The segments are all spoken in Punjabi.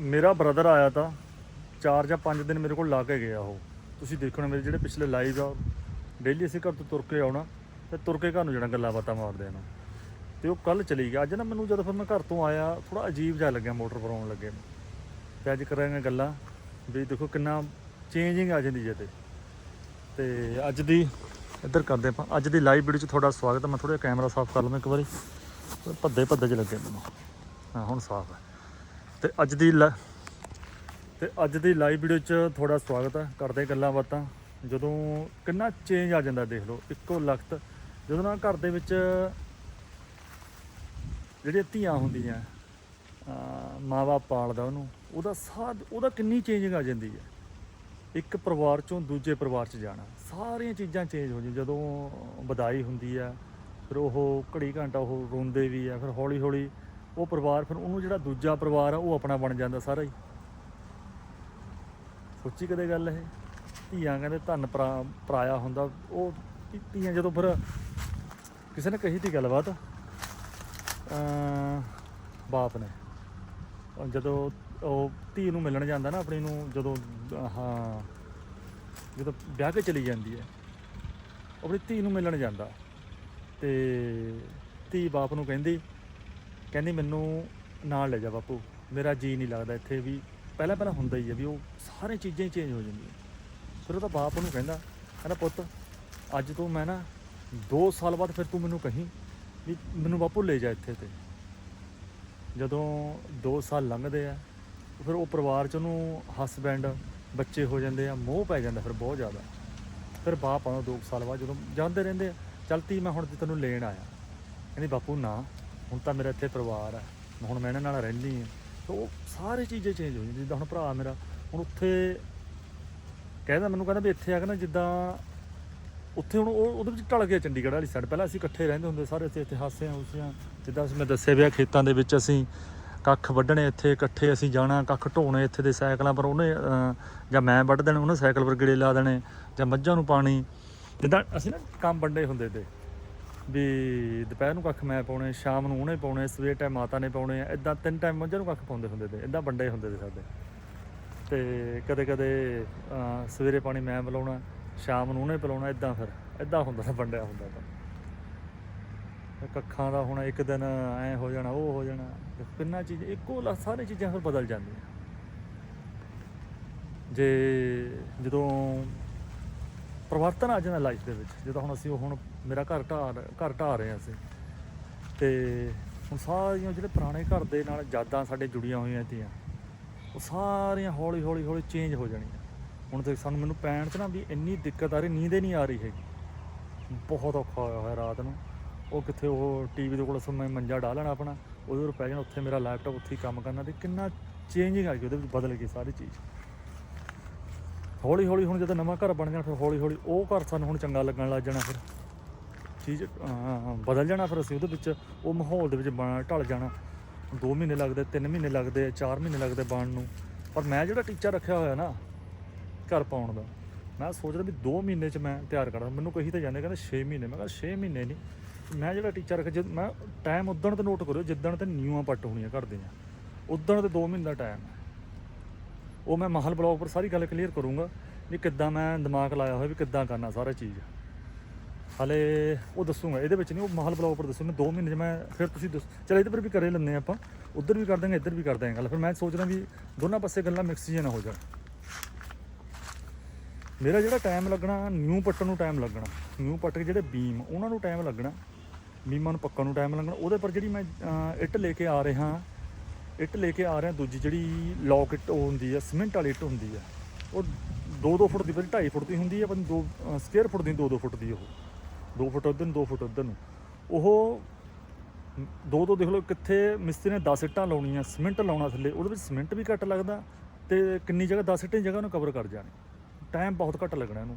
ਮੇਰਾ ਬ੍ਰਦਰ ਆਇਆ ਤਾਂ 4 ਜਾਂ 5 ਦਿਨ ਮੇਰੇ ਕੋਲ ਲਾ ਕੇ ਗਿਆ ਉਹ। ਤੁਸੀਂ ਦੇਖਣਾ ਮੇਰੇ ਜਿਹੜੇ ਪਿਛਲੇ ਲਾਈਵ ਆ ਡੇਲੀ ਅਸੀਂ ਘਰ ਤੋਂ ਤੁਰ ਕੇ ਆਉਣਾ, ਤੇ ਤੁਰ ਕੇ ਘਰ ਨੂੰ ਜਾਣਾ ਗੱਲਾਂ ਬਾਤਾਂ ਮਾਰਦੇ ਆ ਤੇ ਉਹ ਕੱਲ ਚਲੀ ਗਿਆ ਅੱਜ ਨਾ ਮੈਨੂੰ ਜਦੋਂ ਫਿਰ ਮੈਂ ਘਰ ਤੋਂ ਆਇਆ ਥੋੜਾ ਅਜੀਬ ਜਿਹਾ ਲੱਗਿਆ ਮੋਟਰ ਪਰ ਆਉਣ ਲੱਗੇ ਨੂੰ। ਤੇ ਅੱਜ ਕਰਾਂਗੇ ਗੱਲਾਂ ਵੀ ਦੇਖੋ ਕਿੰਨਾ ਚੇਂਜਿੰਗ ਆ ਜਾਂਦੀ ਜੇ ਤੇ। ਤੇ ਅੱਜ ਦੀ ਇੱਧਰ ਕਰਦੇ ਆਪਾਂ। ਅੱਜ ਦੀ ਲਾਈਵ ਵੀਡੀਓ 'ਚ ਤੁਹਾਡਾ ਸਵਾਗਤ ਹੈ ਮੈਂ ਥੋੜਾ ਕੈਮਰਾ ਸਾਫ਼ ਕਰ ਲਵਾਂ ਇੱਕ ਵਾਰੀ। ਭੱਦੇ ਭੱਦੇ 'ਚ ਲੱਗੇ ਮੈਨੂੰ। ਹਾਂ, ਹੁਣ ਸਾਫ਼ ਹੈ ਤੇ ਅੱਜ ਦੀ ਲਾ- ਤੇ ਅੱਜ ਦੀ ਲਾਈਵ ਵੀਡੀਓ 'ਚ ਤੁਹਾਡਾ ਸਵਾਗਤ ਹੈ। ਕਰਦੇ ਗੱਲਾਂ ਬਾਤਾਂ। ਜਦੋਂ ਕਿੰਨਾ ਚੇਂਜ ਆ ਜਾਂਦਾ ਦੇਖ ਲਓ, ਇੱਕੋ ਲਖਤ। ਜਦੋਂ ਨਾ ਘਰ ਦੇ ਵਿੱਚ ਜਿਹੜੀਆਂ ਧੀਆਂ ਹੁੰਦੀਆਂ ਮਾਵਾ ਪਾਲਦਾ ਉਹਨੂੰ, ਉਹਦਾ ਸਾਧ, ਉਹਦਾ ਕਿੰਨੀ ਚੇਂਜਿੰਗ ਆ ਜਾਂਦੀ ਹੈ। ਇੱਕ ਪਰਿਵਾਰ ਚੋਂ ਦੂਜੇ ਪਰਿਵਾਰ 'ਚ ਜਾਣਾ, ਸਾਰੀਆਂ ਚੀਜ਼ਾਂ ਚੇਂਜ ਹੋ ਜਾਂਦੀਆਂ। ਜਦੋਂ ਵਧਾਈ ਹੁੰਦੀ ਆ ਫਿਰ ਉਹ ਘੜੀ ਘੰਟਾ ਉਹ ਰੋਂਦੇ ਵੀ ਆ, ਫਿਰ ਹੌਲੀ ਹੌਲੀ ਉਹ ਪਰਿਵਾਰ ਫਿਰ ਉਹਨੂੰ ਜਿਹੜਾ ਦੂਜਾ ਪਰਿਵਾਰ ਆ, ਉਹ ਆਪਣਾ ਬਣ ਜਾਂਦਾ ਸਾਰਾ ਹੀ। ਸੋਚੀ ਕਦੇ ਗੱਲ ਇਹ? ਧੀਆਂ ਕਹਿੰਦੇ ਧੰਨ ਪਰਾ- ਪਰਾਇਆ ਹੁੰਦਾ। ਉਹ ਧੀਆਂ ਜਦੋਂ ਫਿਰ ਕਿਸੇ ਨੇ ਕਹੀ ਤੀ ਗੱਲਬਾਤ ਅਮ ਬਾਪ ਨੇ। ਜਦੋਂ ਉਹ ਧੀ ਨੂੰ ਮਿਲਣ ਜਾਂਦਾ ਨਾ ਆਪਣੀ ਨੂੰ, ਜਦੋਂ, ਹਾਂ, ਜਦੋਂ ਵਿਆਹ ਕੇ ਚਲੀ ਜਾਂਦੀ ਹੈ ਆਪਣੀ ਧੀ ਨੂੰ ਮਿਲਣ ਜਾਂਦਾ। ਤੇ ਧੀ ਬਾਪ ਨੂੰ ਕਹਿੰਦੀ ਕਹਿੰਦੀ ਮੈਨੂੰ ਨਾਲ ਲੈ ਜਾ ਬਾਪੂ। ਮੇਰਾ ਜੀ ਨਹੀਂ ਲੱਗਦਾ ਇੱਥੇ ਵੀ। ਪਹਿਲਾਂ ਪਹਿਲਾਂ ਹੁੰਦਾ ਹੀ ਹੈ ਵੀ ਉਹ ਸਾਰੇ ਚੀਜ਼ਾਂ ਹੀ ਚੇਂਜ ਹੋ ਜਾਂਦੀਆਂ। ਫਿਰ ਉਹ ਤਾਂ ਬਾਪ ਨੂੰ ਕਹਿੰਦਾ ਕਹਿੰਦਾ, ਪੁੱਤ, ਅੱਜ ਤੋਂ ਮੈਂ ਨਾ 2 ਸਾਲ ਬਾਅਦ ਫਿਰ ਤੂੰ ਮੈਨੂੰ ਕਹੀਂ ਵੀ ਮੈਨੂੰ ਬਾਪੂ ਲੈ ਜਾ ਇੱਥੇ ਤੇ। ਜਦੋਂ 2 ਸਾਲ ਲੰਘਦੇ ਆ, ਫਿਰ ਉਹ ਪਰਿਵਾਰ ਚ ਉਹਨੂੰ ਹਸਬੈਂਡ ਬੱਚੇ ਹੋ ਜਾਂਦੇ ਆ, ਮੋਹ ਪੈ ਜਾਂਦਾ ਫਿਰ ਬਹੁਤ ਜ਼ਿਆਦਾ। ਫਿਰ ਬਾਪ ਆਉਂਦਾ 2 ਸਾਲ ਬਾਅਦ ਜਦੋਂ ਜਾਂਦੇ ਰਹਿੰਦੇ ਆ ਚਲਤੀ ਮੈਂ ਹੁਣ ਤੈਨੂੰ ਲੈਣ ਆਇਆ। ਕਹਿੰਦੀ, ਬਾਪੂ ਨਾ ਹੁਣ ਤਾਂ ਮੇਰਾ ਇੱਥੇ ਪਰਿਵਾਰ ਹੈ। ਹੁਣ ਮੈਂ ਇਹਨਾਂ ਨਾਲ ਰਹਿੰਦੀ ਹਾਂ। ਤੇ ਉਹ ਸਾਰੇ ਚੀਜ਼ਾਂ ਚੇਂਜ ਹੋ ਜਾਂਦੀਆਂ। ਜਿੱਦਾਂ ਹੁਣ ਭਰਾ ਮੇਰਾ, ਹੁਣ ਉੱਥੇ ਕਹਿੰਦਾ ਮੈਨੂੰ ਕਹਿੰਦਾ ਵੀ ਇੱਥੇ ਆ ਕੇ ਨਾ ਜਿੱਦਾਂ ਉੱਥੇ ਹੁਣ ਉਹ ਉਹਦੇ ਵਿੱਚ ਢਲ ਗਿਆ ਚੰਡੀਗੜ੍ਹ ਵਾਲੀ ਸਾਈਡ ਪਹਿਲਾਂ ਅਸੀਂ ਇਕੱਠੇ ਰਹਿੰਦੇ ਹੁੰਦੇ ਸਾਰੇ ਇੱਥੇ ਇੱਥੇ ਹਾਸੇ ਹੂਸਿਆਂ ਜਿੱਦਾਂ ਅਸੀਂ ਮੈਂ ਦੱਸਿਆ ਵਿਆ ਖੇਤਾਂ ਦੇ ਵਿੱਚ ਅਸੀਂ ਕੱਖ ਵੱਢਣੇ ਇੱਥੇ, ਇਕੱਠੇ ਅਸੀਂ ਜਾਣਾ, ਕੱਖ ਢੋਣੇ ਇੱਥੇ ਦੇ ਸਾਈਕਲਾਂ ਪਰ ਉਹਨੇ ਜਾਂ ਮੈਂ ਵੱਢ ਦੇਣੇ, ਉਹਨੇ ਸਾਈਕਲ ਪਰ ਗੇੜੇ ਲਾ ਦੇਣੇ, ਜਾਂ ਮੱਝਾਂ ਨੂੰ ਪਾਣੀ। ਜਿੱਦਾਂ ਅਸੀਂ ਨਾ ਕੰਮ ਵੰਡੇ ਹੁੰਦੇ ਤੇ ਵੀ ਦੁਪਹਿਰ ਨੂੰ ਕੱਖ ਮੈਂ ਪਾਉਣੇ, ਸ਼ਾਮ ਨੂੰ ਉਹਨੇ ਪਾਉਣੇ, ਸਵੇਰ ਟਾਈਮ ਮਾਤਾ ਨੇ ਪਾਉਣੇ ਆ ਇਦਾਂ ਤਿੰਨ ਟਾਈਮ ਮੱਝਾਂ ਨੂੰ ਕੱਖ ਪਾਉਂਦੇ ਹੁੰਦੇ ਤੇ ਇਦਾਂ ਵੰਡੇ ਹੁੰਦੇ ਤੇ ਸਾਡੇ। ਤੇ ਕਦੇ ਕਦੇ ਸਵੇਰੇ ਪਾਣੀ ਮੈਂ ਪਿਲਾਉਣਾ, ਸ਼ਾਮ ਨੂੰ ਉਹਨੇ ਪਿਲਾਉਣਾ ਇਦਾਂ ਫਿਰ ਇਦਾਂ ਹੁੰਦਾ ਵੰਡਿਆ ਹੁੰਦਾ ਤਾਂ। ਕੱਖਾਂ ਦਾ ਹੁਣ ਇੱਕ ਦਿਨ ਐ ਹੋ ਜਾਣਾ, ਉਹ ਹੋ ਜਾਣਾ, ਤੇ ਕਿੰਨਾ ਚੀਜ਼, ਇੱਕੋ ਲ ਸਾਰੀ ਚੀਜ਼ਾਂ ਫਿਰ ਬਦਲ ਜਾਂਦੀਆਂ। ਜੇ ਜਦੋਂ ਪਰਿਵਰਤਨ ਆ ਜਾਂਦਾ ਲਾਈਫ ਦੇ ਵਿੱਚ, ਜਦੋਂ ਹੁਣ ਅਸੀਂ ਉਹ ਹੁਣ ਮੇਰਾ ਘਰ ਢਾਹ ਘਰ ਢਾਹ ਰਹੇ ਹਾਂ ਅਸੀਂ। ਤੇ ਹੁਣ ਸਾਰੀਆਂ ਜਿਹੜੇ ਪੁਰਾਣੇ ਘਰ ਦੇ ਨਾਲ ਯਾਦਾਂ ਸਾਡੇ ਜੁੜੀਆਂ ਹੋਈਆਂ ਤੀਆਂ, ਉਹ ਸਾਰੀਆਂ ਹੌਲੀ ਹੌਲੀ ਹੌਲੀ ਚੇਂਜ ਹੋ ਜਾਣੀਆਂ। ਹੁਣ ਤੇ ਸਾਨੂੰ ਮੈਨੂੰ ਪੈਣ 'ਚ ਨਾ ਵੀ ਇੰਨੀ ਦਿੱਕਤ ਆ ਰਹੀ, ਨੀਂਦ ਹੀ ਨਹੀਂ ਆ ਰਹੀ ਹੈਗੀ। ਬਹੁਤ ਔਖਾ ਹੋਇਆ ਹੋਇਆ ਰਾਤ ਨੂੰ। ਉਹ ਕਿੱਥੇ ਉਹ ਟੀਵੀ ਦੇ ਕੋਲ ਸਮੇਂ ਮੰਜਾ ਢਾ ਲੈਣਾ ਆਪਣਾ, ਉਹਦੇ ਉੱਪਰ ਪੈ ਜਾਣਾ, ਉੱਥੇ ਮੇਰਾ ਲੈਪਟਾਪ ਉੱਥੇ ਹੀ ਕੰਮ ਕਰਨਾ ਤੇ ਕਿੰਨਾ ਚੇਂਜਿੰਗ ਆ ਗਈ, ਉਹਦੇ ਵਿੱਚ ਬਦਲ ਗਈ ਸਾਰੀ ਚੀਜ਼। ਹੌਲੀ ਹੌਲੀ ਹੁਣ ਜਦੋਂ ਨਵਾਂ ਘਰ ਬਣ ਜਾਣਾ, ਫਿਰ ਹੌਲੀ ਹੌਲੀ ਉਹ ਘਰ ਸਾਨੂੰ ਹੁਣ ਚੰਗਾ ਲੱਗਣ ਲੱਗ ਜਾਣਾ ਫਿਰ। ਚੀਜ਼ ਬਦਲ ਜਾਣਾ ਫਿਰ ਅਸੀਂ ਉਹਦੇ ਵਿੱਚ, ਉਹ ਮਾਹੌਲ ਦੇ ਵਿੱਚ ਬਣ, ਢਲ ਜਾਣਾ। 2 ਮਹੀਨੇ ਲੱਗਦੇ 3 ਮਹੀਨੇ ਲੱਗਦੇ 4 ਮਹੀਨੇ ਲੱਗਦੇ ਬਣਨ ਨੂੰ। ਪਰ ਮੈਂ ਜਿਹੜਾ ਟੀਚਾ ਰੱਖਿਆ ਹੋਇਆ ਨਾ, ਘਰ ਪਾਉਣ ਦਾ, ਮੈਂ ਸੋਚਦਾ ਵੀ 2 ਮਹੀਨੇ ਚ ਮੈਂ ਤਿਆਰ ਕਰਾਂ। ਮੈਨੂੰ ਕਹੀ ਤਾਂ ਜਾਂਦੇ, ਕਹਿੰਦੇ 6 ਮਹੀਨੇ। ਮੈਂ ਕਿਹਾ 6 ਮਹੀਨੇ ਨਹੀਂ। ਮੈਂ ਜਿਹੜਾ ਟੀਚਾ ਰੱਖਿਆ, ਜਦ, ਮੈਂ ਟਾਈਮ ਉਦਣ ਤੇ ਨੋਟ ਕਰਿਓ, ਜਿੱਦਣ ਤੇ ਨਿਊਆਂ ਪੱਟ ਹੋਣੀਆਂ ਘਰ ਦੀਆਂ। ਉਦਣ ਤੇ 2 ਮਹੀਨੇ ਦਾ ਟਾਈਮ ਹੈ। ਉਹ ਮੈਂ ਮਹਲ ਬਲੌਗ ਪਰ ਸਾਰੀ ਗੱਲ ਕਲੀਅਰ ਕਰੂੰਗਾ ਵੀ ਕਿੱਦਾਂ ਮੈਂ ਦਿਮਾਗ ਲਾਇਆ ਹੋਇਆ, ਵੀ ਕਿੱਦਾਂ ਕਰਨਾ ਸਾਰਾ ਚੀਜ਼। ਹਲੇ ਉਹ ਦੱਸੂਗਾ, ਇਹਦੇ ਵਿੱਚ ਨਹੀਂ, ਉਹ ਮਹਲ ਬਲੌਗ ਪਰ ਦੱਸੂਗਾ 2 ਮਹੀਨੇ ਚ ਮੈਂ ਫਿਰ ਤੁਸੀਂ ਦੱਸ, ਚਲ ਇਹਦੇ ਪਰ ਵੀ ਕਰੇ ਲੈਂਦੇ ਹਾਂ ਆਪਾਂ, ਉੱਧਰ ਵੀ ਕਰ ਦਾਂਗੇ ਇੱਧਰ ਵੀ ਕਰ ਦਾਂਗੇ ਗੱਲ। ਫਿਰ ਮੈਂ ਸੋਚ ਰਿਹਾ ਵੀ ਦੋਨਾਂ ਪਾਸੇ ਗੱਲਾਂ ਮਿਕਸ ਜਿਹੀਆਂ ਨਾ ਹੋ ਜਾਣ। ਮੇਰਾ ਜਿਹੜਾ ਟਾਈਮ ਲੱਗਣਾ ਨਿਊ ਪੱਟਣ ਨੂੰ ਟਾਈਮ ਲੱਗਣਾ ਨਿਊ ਪੱਟ ਕੇ ਜਿਹੜੇ ਬੀਮ ਉਹਨਾਂ ਨੂੰ ਟਾਈਮ ਲੱਗਣਾ ਬੀਮਾਂ ਨੂੰ ਪੱਕਣ ਨੂੰ ਟਾਈਮ ਲੱਗਣਾ, ਉਹਦੇ ਪਰ ਜਿਹੜੀ ਮੈਂ ਇੱਟ ਲੈ ਕੇ ਆ ਰਿਹਾ, ਇੱਟ ਲੈ ਕੇ ਆ ਰਿਹਾ ਦੂਜੀ ਜਿਹੜੀ ਲੌਕ ਇੱਟ ਉਹ ਹੁੰਦੀ ਆ ਸੀਮੈਂਟ ਵਾਲੀ ਇੱਟ ਹੁੰਦੀ ਆ, ਉਹ 2-2 ਫੁੱਟ ਦੀ ਬਈ 2.5 ਫੁੱਟ ਦੀ ਹੁੰਦੀ ਆ ਪਰ 2 ਸਕੁਅਰ ਫੁੱਟ ਦੀ 2-2 ਫੁੱਟ ਦੀ ਉਹ। 2 ਫੁੱਟ ਉਧਰ ਨੂੰ 2 ਫੁੱਟ ਉਧਰ ਨੂੰ। ਉਹ ਦੋ ਦੋ ਦੇਖ ਲਓ ਕਿੱਥੇ ਮਿਸਤਰੀ ਨੇ 10 ਇੱਟਾਂ ਲਾਉਣੀਆਂ, ਸੀਮੈਂਟ ਲਾਉਣਾ ਥੱਲੇ, ਉਹਦੇ ਵਿੱਚ ਸੀਮੈਂਟ ਵੀ ਘੱਟ ਲੱਗਦਾ ਤੇ ਕਿੰਨੀ ਜਗ੍ਹਾ 10 ਇੱਟਾਂ ਦੀ ਜਗ੍ਹਾ ਨੂੰ ਕਵਰ ਕਰ ਜਾਣੀ। ਟਾਈਮ ਬਹੁਤ ਘੱਟ ਲੱਗਣਾ ਇਹਨੂੰ।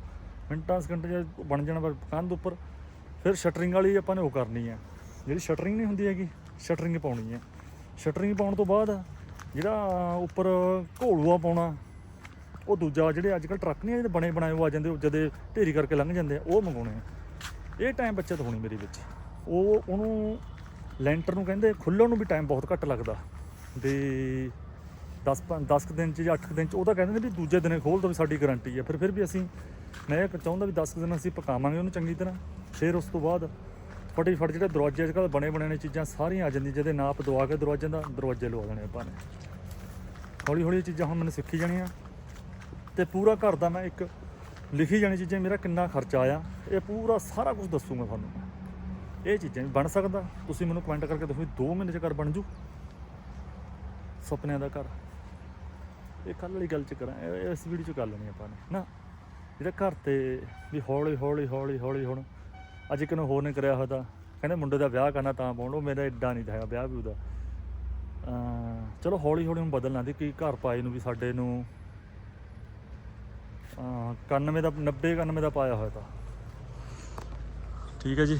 ਮਿੰਟਾਂ, ਸਕਿੰਟ ਜੇ ਬਣ ਜਾਣਾ ਪਰ ਕੰਧ ਉੱਪਰ। ਫਿਰ ਸ਼ਟਰਿੰਗ ਵਾਲੀ ਆਪਾਂ ਨੇ ਉਹ ਕਰਨੀ ਹੈ ਜਿਹੜੀ ਸ਼ਟਰਿੰਗ ਨਹੀਂ ਹੁੰਦੀ ਹੈਗੀ ਸ਼ਟਰਿੰਗ ਪਾਉਣੀ ਹੈ ਸ਼ਟਰਿੰਗ ਪਾਉਣ ਤੋਂ ਬਾਅਦ ਜਿਹੜਾ ਉੱਪਰ ਘੋਲੂਆ ਪਾਉਣਾ, ਉਹ ਦੂਜਾ ਜਿਹੜੇ ਅੱਜ ਕੱਲ ਟਰੱਕ ਨਹੀਂ ਆ, ਜਿਹੜੇ ਬਣੇ ਬਣਾਏ ਉਹ ਆ ਜਾਂਦੇ, ਉਹ ਜਦੇ ਢੇਰੀ ਕਰਕੇ ਲੰਘ ਜਾਂਦੇ ਆ, ਉਹ ਮੰਗਾਉਣੇ ਆ। ਇਹ ਟਾਈਮ ਬੱਚਤ ਹੋਣੀ ਮੇਰੀ ਵਿੱਚ। ਉਹ ਉਹਨੂੰ ਲੈਂਟਰ ਨੂੰ ਕਹਿੰਦੇ, ਖੁੱਲ੍ਹਣ ਨੂੰ ਵੀ ਟਾਈਮ ਬਹੁਤ ਘੱਟ ਲੱਗਦਾ। ਵੀ 10 10 ਕੁ ਦਿਨ ਚ ਜਾਂ 8 ਕੁ ਦਿਨ ਚ, ਉਹ ਤਾਂ ਕਹਿੰਦੇ ਨੇ ਵੀ ਦੂਜੇ ਦਿਨੇ ਖੋਲ ਦੋ ਵੀ ਸਾਡੀ ਗਾਰੰਟੀ ਹੈ। ਫਿਰ ਫਿਰ ਵੀ ਅਸੀਂ, ਮੈਂ ਇਹ ਚਾਹੁੰਦਾ ਵੀ 10 ਕੁ ਦਿਨ ਅਸੀਂ ਪਕਾਵਾਂਗੇ ਉਹਨੂੰ ਚੰਗੀ ਤਰ੍ਹਾਂ। ਫਿਰ ਉਸ ਤੋਂ ਬਾਅਦ ਫਟਾਫਟ ਜਿਹੜੇ ਦਰਵਾਜ਼ੇ ਅੱਜ ਕੱਲ੍ਹ ਬਣੇ ਬਣਾਏ ਚੀਜ਼ਾਂ ਸਾਰੀਆਂ ਆ ਜਾਂਦੀਆਂ, ਜਿਹਦੇ ਨਾਪ ਦਵਾ ਕੇ ਦਰਵਾਜ਼ਿਆਂ ਦਾ ਦਰਵਾਜ਼ੇ ਲਵਾ ਦੇਣੇ ਆਪਾਂ ਨੇ। ਹੌਲੀ ਹੌਲੀ ਚੀਜ਼ਾਂ ਹੁਣ ਮੈਨੂੰ ਸਿੱਖੀ ਜਾਣੀਆਂ। ਤੇ ਪੂਰਾ ਘਰ ਦਾ ਮੈਂ ਇੱਕ ਲਿਖੀ ਜਾਣੀ ਚੀਜ਼ਾਂ ਮੇਰਾ ਕਿੰਨਾ ਖਰਚਾ ਆਇਆ, ਇਹ ਪੂਰਾ ਸਾਰਾ ਕੁਝ ਦੱਸੂਗਾ ਤੁਹਾਨੂੰ ਇਹ ਚੀਜ਼ਾਂ ਵੀ ਬਣ ਸਕਦਾ। ਤੁਸੀਂ ਮੈਨੂੰ ਕਮੈਂਟ ਕਰਕੇ ਦੱਸੋ 2 ਮਹੀਨੇ ਚ ਘਰ ਬਣ ਜੂ। ਸੁਪਨਿਆਂ ਦਾ ਘਰ। ਇਹ ਕੱਲ ਵਾਲੀ ਗੱਲ ਚ ਕਰਾਂ ਇਸ ਵੀਡੀਓ ਚ ਕਰ ਲੈਣੀ ਆਪਾਂ ਨੇ, ਨਾ? ਜਿਹੜਾ ਘਰ ਤੇ ਵੀ ਹੌਲੀ ਹੌਲੀ ਹੌਲੀ ਹੌਲੀ ਹੁਣ ਅੱਜ ਇੱਕ ਹੋਰ ਨੇ ਕਰਿਆ ਹੋਇਆ ਕਹਿੰਦੇ ਮੁੰਡੇ ਦਾ ਵਿਆਹ ਕਰਨਾ ਤਾਂ ਪਾਉਣ, ਉਹ ਮੇਰਾ ਇੱਡਾ ਨਹੀਂ ਤਾਂ ਹੈਗਾ ਵਿਆਹ ਵੀ ਉਹਦਾ ਚਲੋ ਹੌਲੀ ਹੌਲੀ ਹੁਣ ਬਦਲਣਾ ਦੀ ਕਿ ਘਰ ਪਾਏ ਨੂੰ ਵੀ ਸਾਡੇ ਨੂੰ ਅਮ 91 ਦਾ 90 91 ਦਾ ਪਾਇਆ ਹੋਇਆ ਤਾਂ। ਠੀਕ ਹੈ ਜੀ।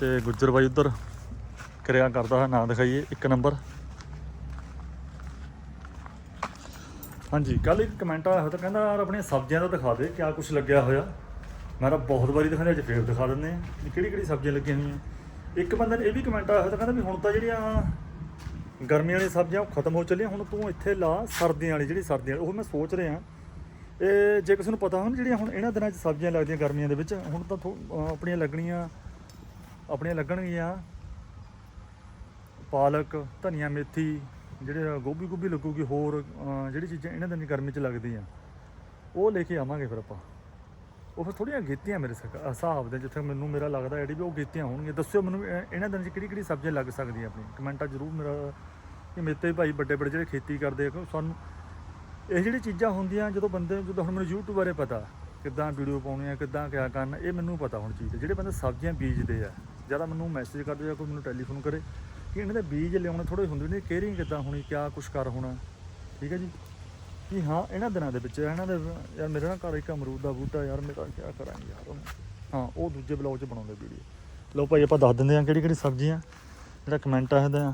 ਤੇ ਗੁੱਜਰ ਬਾਈ ਉਧਰ ਕਿਰਿਆ ਕਰਦਾ ਹੈ, ਨਾਂ ਦਿਖਾਈਏ, ਇੱਕ ਨੰਬਰ। ਹਾਂਜੀ ਕੱਲ ਇੱਕ ਕਮੈਂਟ ਆਇਆ ਹੋਇਆ ਤਾਂ ਕਹਿੰਦਾ, ਯਾਰ ਆਪਣੀਆਂ ਸਬਜ਼ੀਆਂ ਦਾ ਦਿਖਾ ਦੇ, ਕਿਆ ਕੁਝ ਲੱਗਿਆ ਹੋਇਆ? ਮੈਂ ਤਾਂ ਬਹੁਤ ਵਾਰੀ ਦਿਖਾਉਂਦੇ, ਅੱਜ ਫੇਰ ਦਿਖਾ ਦਿੰਦੇ ਆ ਵੀ ਕਿਹੜੀ ਕਿਹੜੀ ਸਬਜ਼ੀਆਂ ਲੱਗੀਆਂ ਹੋਈਆਂ। ਇੱਕ ਬੰਦੇ ਨੇ ਇਹ ਵੀ ਕਮੈਂਟ ਆਇਆ ਹੋਇਆ ਤਾਂ ਕਹਿੰਦਾ ਵੀ ਹੁਣ ਤਾਂ ਜਿਹੜੀਆਂ ਗਰਮੀਆਂ ਵਾਲੀਆਂ ਸਬਜ਼ੀਆਂ ਉਹ ਖਤਮ ਹੋ ਚੱਲੀਆਂ, ਹੁਣ ਤੂੰ ਇੱਥੇ ਲਾ ਸਰਦੀਆਂ ਵਾਲੀ, ਜਿਹੜੀ ਸਰਦੀਆਂ ਵਾਲੀ, ਉਹ ਮੈਂ ਸੋਚ ਰਿਹਾ ਇਹ ਜੇ ਕਿਸੇ ਨੂੰ ਪਤਾ ਹੋਣ ਜਿਹੜੀਆਂ ਹੁਣ ਇਹਨਾਂ ਦਿਨਾਂ 'ਚ ਸਬਜ਼ੀਆਂ ਲੱਗਦੀਆਂ ਗਰਮੀਆਂ ਦੇ ਵਿੱਚ, ਹੁਣ ਤਾਂ ਥੋ- ਆਪਣੀਆਂ ਲੱਗਣੀਆਂ, ਆਪਣੀਆਂ ਲੱਗਣਗੀਆਂ ਪਾਲਕ, ਧਨੀਆ, ਮੇਥੀ, ਜਿਹੜੇ ਗੋਭੀ ਗੋਭੀ ਲੱਗੂਗੀ, ਹੋਰ ਜਿਹੜੀ ਚੀਜ਼ਾਂ ਇਹਨਾਂ ਦਿਨਾਂ 'ਚ ਗਰਮੀ 'ਚ ਲੱਗਦੀਆਂ, ਉਹ ਲੈ ਕੇ ਆਵਾਂਗੇ ਫਿਰ ਆਪਾਂ। ਉਹ ਫਿਰ ਥੋੜੀਆਂ ਗੀਤੀਆਂ ਮੇਰੇ ਸਕ- ਹਿਸਾਬ ਦੇ, ਜਿੱਥੇ ਮੈਨੂੰ ਮੇਰਾ ਲੱਗਦਾ ਐਡੀ ਵੀ ਉਹ ਗੀਤੀਆਂ ਹੋਣਗੀਆਂ। ਦੱਸਿਓ ਮੈਨੂੰ, ਇਹ- ਇਹਨਾਂ ਦਿਨਾਂ 'ਚ ਕਿਹੜੀ ਕਿਹੜੀ ਸਬਜ਼ੀਆਂ ਲੱਗ ਸਕਦੀਆਂ ਆਪਣੀ ਕਮੈਂਟਾਂ ਜ਼ਰੂਰ ਮੇਰਾ ਕਿ ਮੇਰੇ ਤੇ ਭਾਈ ਵੱਡੇ ਵੱਡੇ ਜਿਹੜੇ ਖੇਤੀ ਕਰਦੇ ਆ ਸਾਨੂੰ ਇਹ ਜਿਹੜੀ ਚੀਜ਼ਾਂ ਹੁੰਦੀਆਂ, ਜਦੋਂ ਬੰਦੇ ਜਦੋਂ ਹੁਣ ਮੈਨੂੰ YouTube ਬਾਰੇ ਪਤਾ, ਕਿੱਦਾਂ ਵੀਡੀਓ ਪਾਉਣੀ ਆ, ਕਿੱਦਾਂ ਕਿਆ ਕਰਨਾ, ਇਹ ਮੈਨੂੰ ਪਤਾ ਹੁਣ ਚੀਜ਼ ਜਿਹੜੇ ਬੰਦੇ ਸਬਜ਼ੀਆਂ ਬੀਜਦੇ ਆ, ਜ਼ਿਆਦਾ ਮੈਨੂੰ ਮੈਸੇਜ ਕਰਦੇ ਜਾਂ ਕੋਈ ਮੈਨੂੰ ਟੈਲੀਫੋਨ ਕਰੇ, ਕਿ ਇਹਨਾਂ ਦੇ ਬੀਜ ਲਿਆਉਣੇ ਥੋੜੇ ਹੁੰਦੇ ਨੇ ਕੇਅਰਿੰਗ ਕਿੱਦਾਂ ਹੋਣੀ, ਕਿਆ ਕੁਛ ਕਰ ਹੋਣਾ, ਠੀਕ ਹੈ ਜੀ? ਕਿ ਹਾਂ, ਇਹਨਾਂ ਦਿਨਾਂ ਦੇ ਵਿੱਚ ਇਹਨਾਂ ਦੇ ਯਾਰ ਮੇਰੇ ਨਾਲ ਘਰ ਇੱਕ ਅਮਰੂਦ ਦਾ ਬੂਟਾ, ਯਾਰ ਮੇਰਾ ਕਿਆ ਕਰਾਂਗੇ ਯਾਰ ਹਾਂ, ਉਹ ਦੂਜੇ ਬਲੌਗ 'ਚ ਬਣਾਉਂਦੇ ਵੀਡੀਓ ਲਓ ਭਾਈ, ਆਪਾਂ ਦੱਸ ਦਿੰਦੇ ਆ ਕਿਹੜੀ ਕਿਹੜੀ ਸਬਜ਼ੀਆਂ, ਜਿਹੜਾ ਕਮੈਂਟ ਆਇਆ ਆ।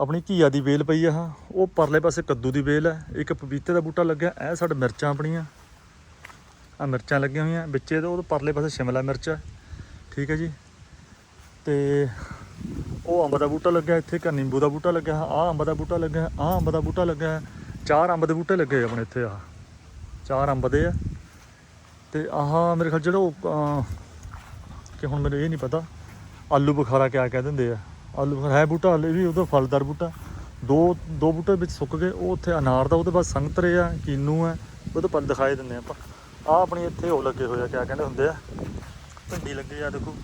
ਆਪਣੀ ਘੀਆ ਦੀ ਵੇਲ ਪਈ ਆ ਆਹ, ਉਹ ਪਰਲੇ ਪਾਸੇ ਕੱਦੂ ਦੀ ਵੇਲ ਹੈ ਇੱਕ ਪਪੀਤੇ ਦਾ ਬੂਟਾ ਲੱਗਿਆ। ਇਹ ਸਾਡੇ ਮਿਰਚਾਂ ਆਪਣੀਆਂ। ਆ ਮਿਰਚਾਂ ਲੱਗੀਆਂ ਹੋਈਆਂ ਵਿੱਚ। ਇਹਦੇ ਉਹ ਪਰਲੇ ਪਾਸੇ ਸ਼ਿਮਲਾ ਮਿਰਚ ਹੈ ਠੀਕ ਹੈ ਜੀ। ਤੇ ਉਹ ਅੰਬ ਦਾ ਬੂਟਾ ਲੱਗਿਆ। ਇੱਥੇ ਇੱਕ ਨਿੰਬੂ ਦਾ ਬੂਟਾ ਲੱਗਿਆ। ਆ ਅੰਬ ਦਾ ਬੂਟਾ ਲੱਗਿਆ। ਆ ਅੰਬ ਦਾ ਬੂਟਾ ਲੱਗਿਆ। ਚਾਰ ਅੰਬ ਦੇ ਬੂਟੇ ਲੱਗੇ ਆਪਣੇ ਇੱਥੇ ਆ ਚਾਰ ਅੰਬ ਦੇ ਆ। ਤੇ ਆਹ ਮੇਰੇ ਖਿਆਲ ਜਿਹੜਾ ਕਿ ਹੁਣ ਮੈਨੂੰ ਇਹ ਨਹੀਂ ਪਤਾ। ਆਲੂ ਬੁਖਾਰਾ ਕਿਆ ਕਹਿ ਦਿੰਦੇ ਆ। ਆਲੂ ਬੁਖਾਰਾ ਹੈ ਬੂਟਾ ਹਲੇ ਵੀ ਉਹਦਾ ਫਲਦਾਰ ਬੂਟਾ। ਦੋ ਦੋ ਬੂਟੇ ਵਿੱਚ ਸੁੱਕ ਗਏ, ਉਹ ਉੱਥੇ ਅਨਾਰ ਦਾ ਉਹਦੇ ਬਾਅਦ ਸੰਗਤਰੇ ਆ, ਕੀਨੂ ਆ ਉਹਦੇ ਪਰ ਦਿਖਾਈ ਦਿੰਦੇ ਆਪਾਂ। ਆ ਆਪਣੀ ਇੱਥੇ ਉਹ ਲੱਗੇ ਹੋਏ ਆ, ਕਿਆ ਕਹਿੰਦੇ ਹੁੰਦੇ ਆ? ਭਿੰਡੀ ਲੱਗੀ ਆ, ਦੇਖੋ।